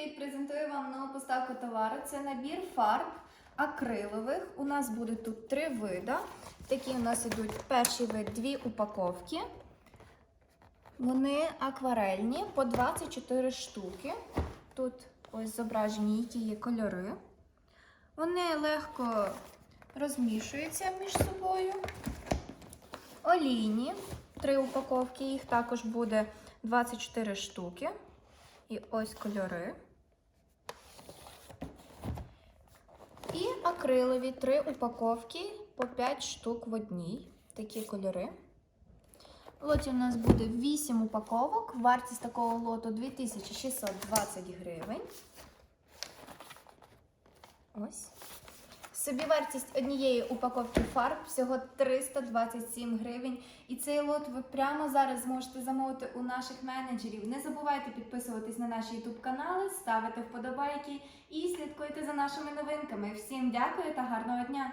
привіт! Презентую вам нову поставку товару. Це набір фарб акрилових. У нас буде тут три види. Такі у нас ідуть перший вид дві упаковки. Вони акварельні по 24 штуки. Тут ось зображені, які є кольори. Вони легко розмішуються між собою. Олійні, три упаковки, їх також буде 24 штуки. І ось кольори. І акрилові три упаковки по 5 штук в одній. Такі кольори. В лоті у нас буде 8 упаковок. Вартість такого лоту 2620 гривень. Ось. Собівартість однієї упаковки фарб всього 327 гривень. І цей лот ви прямо зараз зможете замовити у наших менеджерів. Не забувайте підписуватись на наші YouTube канали, ставити вподобайки і слідкуйте за нашими новинками. Всім дякую та гарного дня!